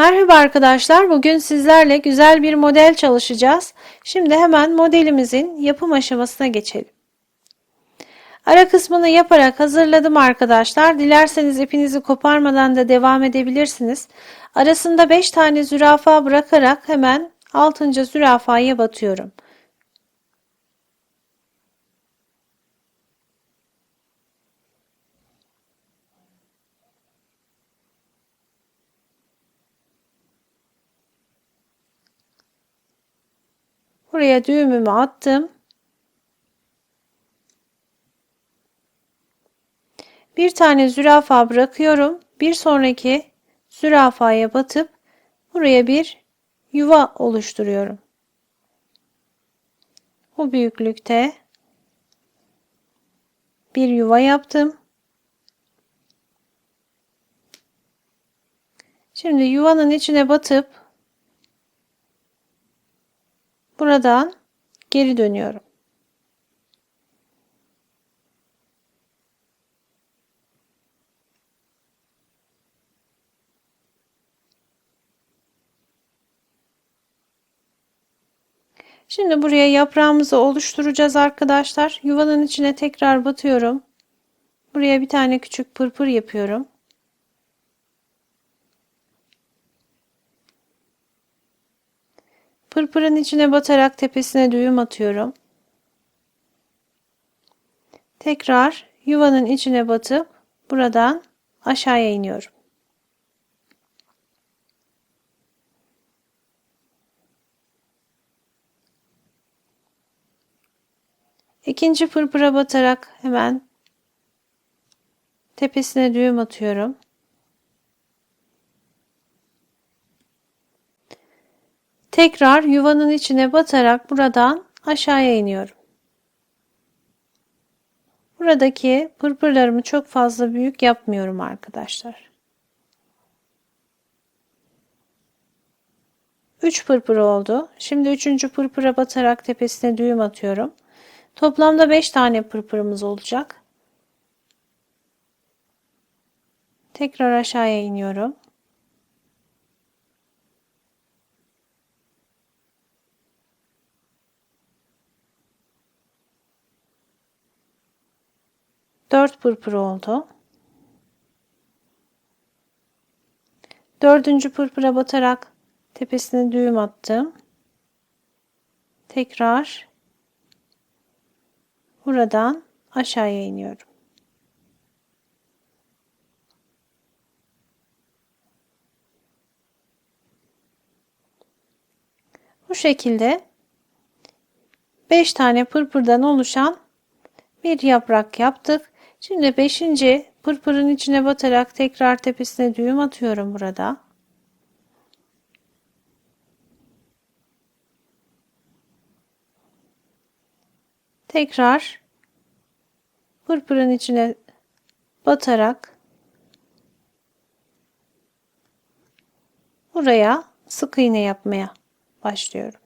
Merhaba arkadaşlar. Bugün sizlerle güzel bir model çalışacağız. Şimdi hemen modelimizin yapım aşamasına geçelim. Ara kısmını yaparak hazırladım arkadaşlar. Dilerseniz ipinizi koparmadan da devam edebilirsiniz. Arasında 5 tane zürafa bırakarak hemen 6. zürafaya batıyorum. Buraya düğümümü attım. Bir tane zürafa bırakıyorum. Bir sonraki zürafaya batıp buraya bir yuva oluşturuyorum. Bu büyüklükte bir yuva yaptım. Şimdi yuvanın içine batıp Buradan geri dönüyorum. Şimdi buraya yaprağımızı oluşturacağız arkadaşlar. Yuvanın içine tekrar batıyorum. Buraya bir tane küçük pırpır yapıyorum. Pırpırın içine batarak tepesine düğüm atıyorum. Tekrar yuvanın içine batıp buradan aşağıya iniyorum. İkinci pırpıra batarak hemen tepesine düğüm atıyorum. Tekrar yuvanın içine batarak buradan aşağıya iniyorum. Buradaki pırpırlarımı çok fazla büyük yapmıyorum arkadaşlar. 3 pırpır oldu. Şimdi 3. pırpıra batarak tepesine düğüm atıyorum. Toplamda 5 tane pırpırımız olacak. Tekrar aşağıya iniyorum. 4 pırpır oldu. Dördüncü pırpıra batarak tepesine düğüm attım. Tekrar buradan aşağıya iniyorum. Bu şekilde 5 tane pırpırdan oluşan bir yaprak yaptık. Şimdi beşinci pırpırın içine batarak tekrar tepesine düğüm atıyorum burada. Tekrar pırpırın içine batarak buraya sık iğne yapmaya başlıyorum.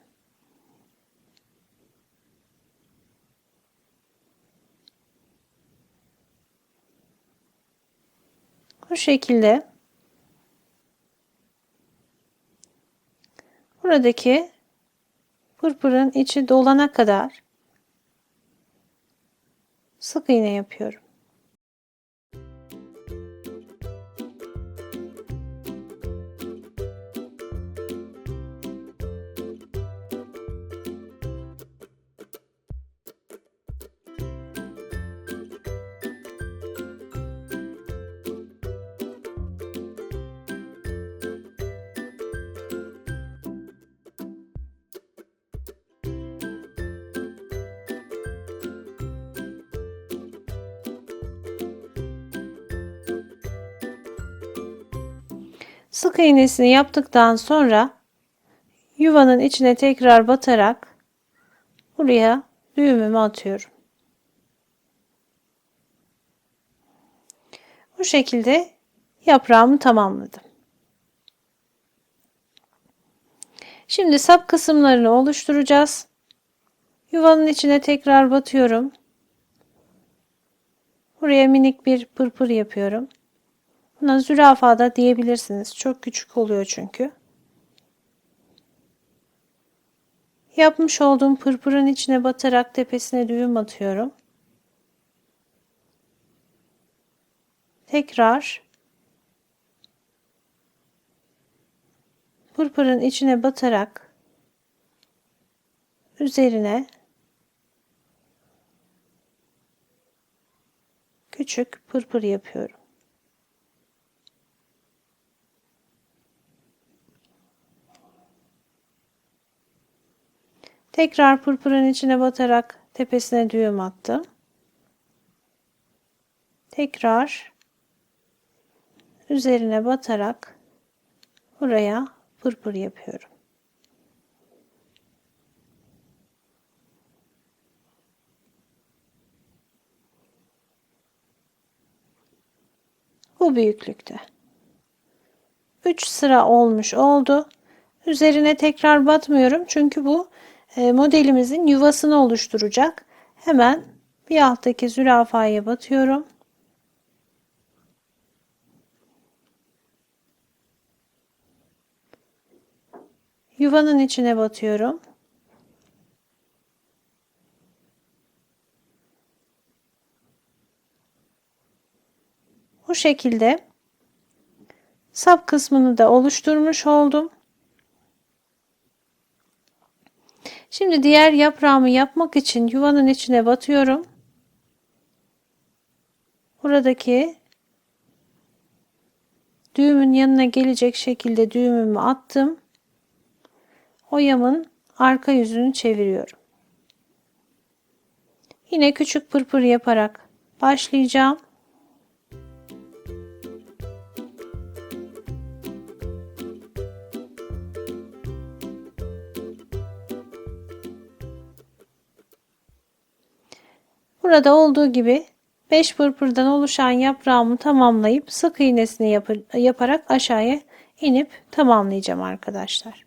Bu şekilde buradaki pırpırın içi dolana kadar sık iğne yapıyorum. Sık iğnesini yaptıktan sonra yuvanın içine tekrar batarak buraya düğümümü atıyorum. Bu şekilde yaprağımı tamamladım. Şimdi sap kısımlarını oluşturacağız. Yuvanın içine tekrar batıyorum. Buraya minik bir pırpır yapıyorum. Buna zürafa da diyebilirsiniz. Çok küçük oluyor çünkü. Yapmış olduğum pırpırın içine batarak tepesine düğüm atıyorum. Tekrar pırpırın içine batarak üzerine küçük pırpır yapıyorum. Tekrar pırpırın içine batarak tepesine düğüm attım. Tekrar üzerine batarak buraya pırpır yapıyorum. Bu büyüklükte. 3 sıra olmuş oldu. Üzerine tekrar batmıyorum çünkü bu modelimizin yuvasını oluşturacak. Hemen bir alttaki zürafaya batıyorum. Yuvanın içine batıyorum. Bu şekilde sap kısmını da oluşturmuş oldum. Şimdi diğer yaprağımı yapmak için yuvanın içine batıyorum. Buradaki düğümün yanına gelecek şekilde düğümümü attım. Oyamın arka yüzünü çeviriyorum. Yine küçük pırpır yaparak başlayacağım. Burada olduğu gibi 5 pırpırdan oluşan yaprağımı tamamlayıp sık iğnesini yap yaparak aşağıya inip tamamlayacağım arkadaşlar.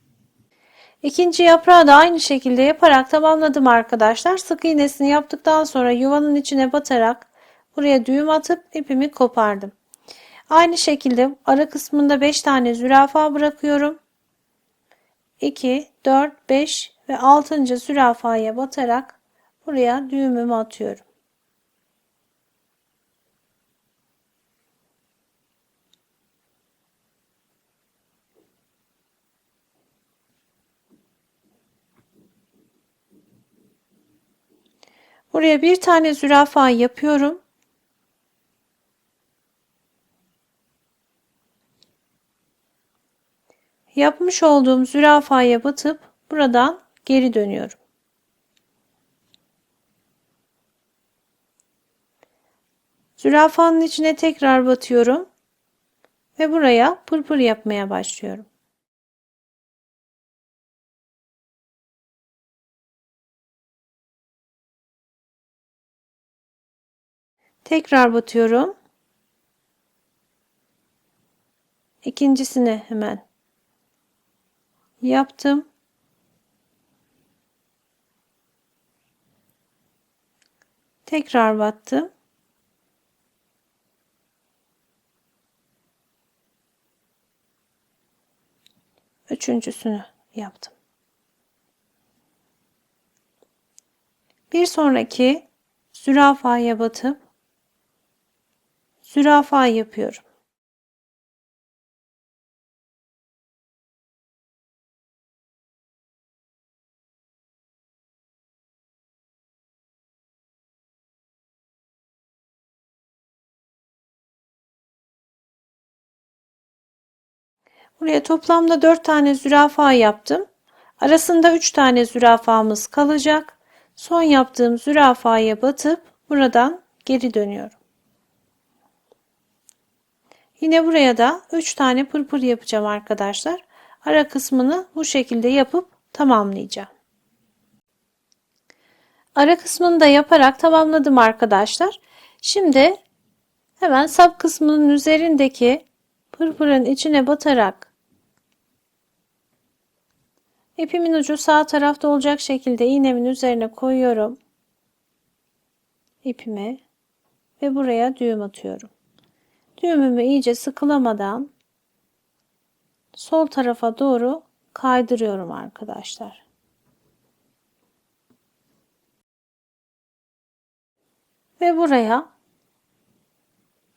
İkinci yaprağı da aynı şekilde yaparak tamamladım arkadaşlar. Sık iğnesini yaptıktan sonra yuvanın içine batarak buraya düğüm atıp ipimi kopardım. Aynı şekilde ara kısmında 5 tane zürafa bırakıyorum. 2, 4, 5 ve 6. zürafaya batarak buraya düğümümü atıyorum. Buraya bir tane zürafa yapıyorum. Yapmış olduğum zürafaya batıp buradan geri dönüyorum. Zürafanın içine tekrar batıyorum ve buraya pırpır yapmaya başlıyorum. Tekrar batıyorum. İkincisini hemen yaptım. Tekrar battım. Üçüncüsünü yaptım. Bir sonraki zürafaya batıp zürafa yapıyorum. Buraya toplamda 4 tane zürafa yaptım. Arasında 3 tane zürafamız kalacak. Son yaptığım zürafaya batıp buradan geri dönüyorum. Yine buraya da 3 tane pırpır yapacağım arkadaşlar. Ara kısmını bu şekilde yapıp tamamlayacağım. Ara kısmını da yaparak tamamladım arkadaşlar. Şimdi hemen sap kısmının üzerindeki pırpırın içine batarak ipimin ucu sağ tarafta olacak şekilde iğnemin üzerine koyuyorum. ipimi ve buraya düğüm atıyorum. Düğümümü iyice sıkılamadan sol tarafa doğru kaydırıyorum arkadaşlar. Ve buraya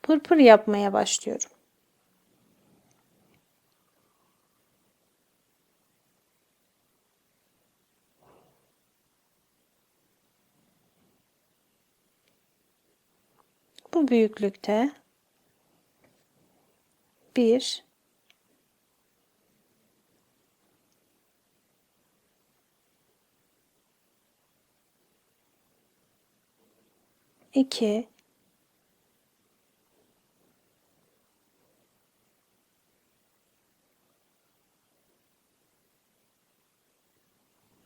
pırpır yapmaya başlıyorum. Bu büyüklükte bir iki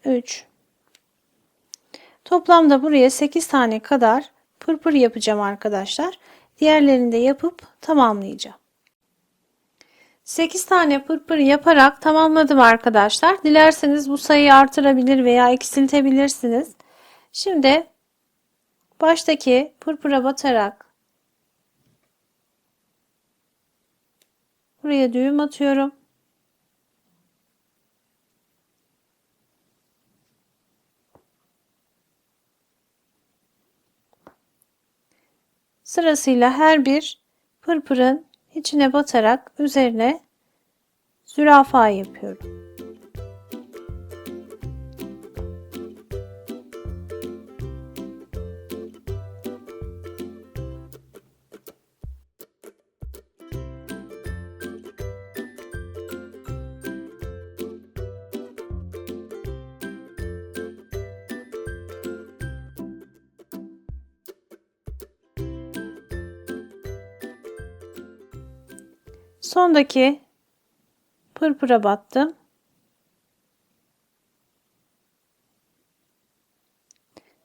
üç Toplamda buraya 8 tane kadar pırpır yapacağım arkadaşlar. Diğerlerini de yapıp tamamlayacağım. 8 tane pırpır yaparak tamamladım arkadaşlar. Dilerseniz bu sayıyı artırabilir veya eksiltebilirsiniz. Şimdi baştaki pırpıra batarak buraya düğüm atıyorum. Sırasıyla her bir pırpırın içine batarak üzerine zürafa yapıyorum. Sondaki pırpıra battım.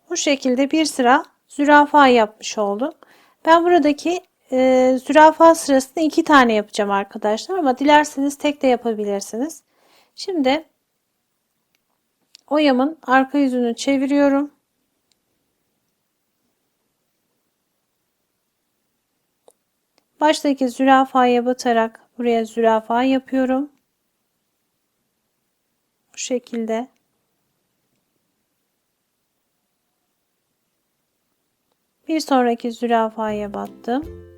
Bu şekilde bir sıra zürafa yapmış oldum. Ben buradaki e, zürafa sırasında iki tane yapacağım arkadaşlar ama dilerseniz tek de yapabilirsiniz. Şimdi oyamın arka yüzünü çeviriyorum. Baştaki zürafaya batarak buraya zürafa yapıyorum. Bu şekilde. Bir sonraki zürafaya battım.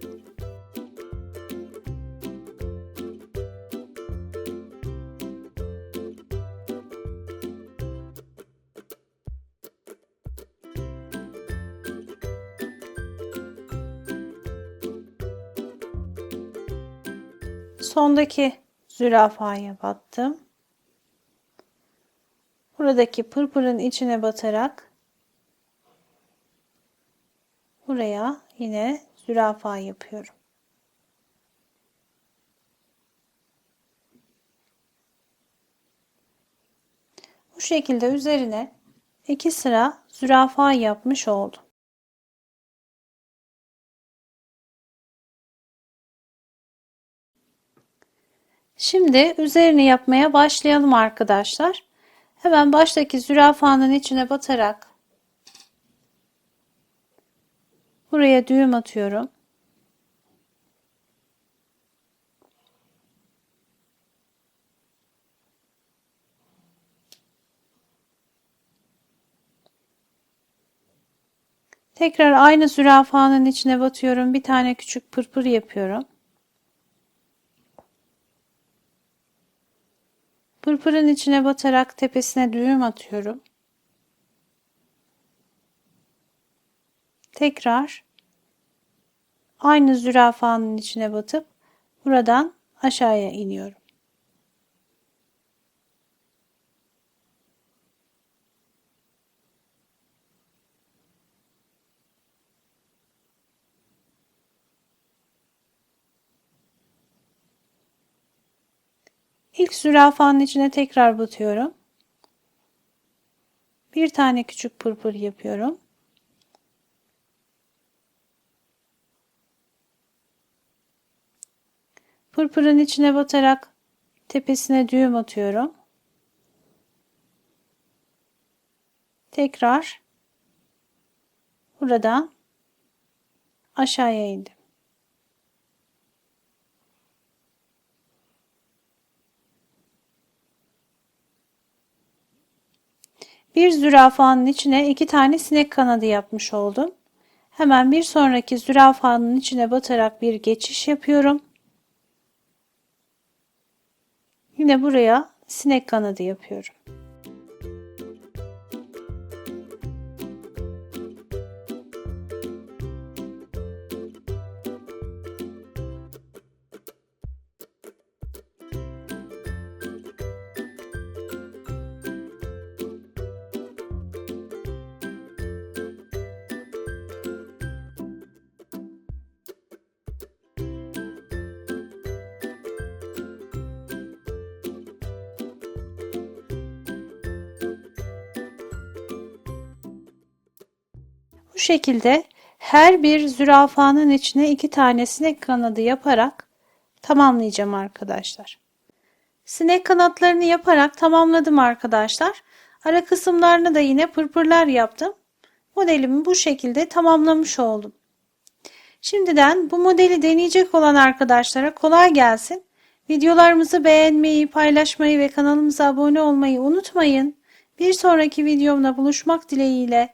Sondaki zürafaya battım. Buradaki pırpırın içine batarak buraya yine zürafa yapıyorum. Bu şekilde üzerine iki sıra zürafa yapmış oldum. Şimdi üzerini yapmaya başlayalım arkadaşlar. Hemen baştaki zürafanın içine batarak buraya düğüm atıyorum. Tekrar aynı zürafanın içine batıyorum. Bir tane küçük pırpır yapıyorum. Pırpırın içine batarak tepesine düğüm atıyorum. Tekrar aynı zürafanın içine batıp buradan aşağıya iniyorum. İlk zürafanın içine tekrar batıyorum. Bir tane küçük pırpır yapıyorum. Pırpırın içine batarak tepesine düğüm atıyorum. Tekrar buradan aşağıya indim. Bir zürafanın içine iki tane sinek kanadı yapmış oldum. Hemen bir sonraki zürafanın içine batarak bir geçiş yapıyorum. Yine buraya sinek kanadı yapıyorum. Şekilde her bir zürafanın içine iki tane sinek kanadı yaparak tamamlayacağım arkadaşlar. Sinek kanatlarını yaparak tamamladım arkadaşlar. Ara kısımlarını da yine pırpırlar yaptım. Modelimi bu şekilde tamamlamış oldum. Şimdiden bu modeli deneyecek olan arkadaşlara kolay gelsin. Videolarımızı beğenmeyi, paylaşmayı ve kanalımıza abone olmayı unutmayın. Bir sonraki videomda buluşmak dileğiyle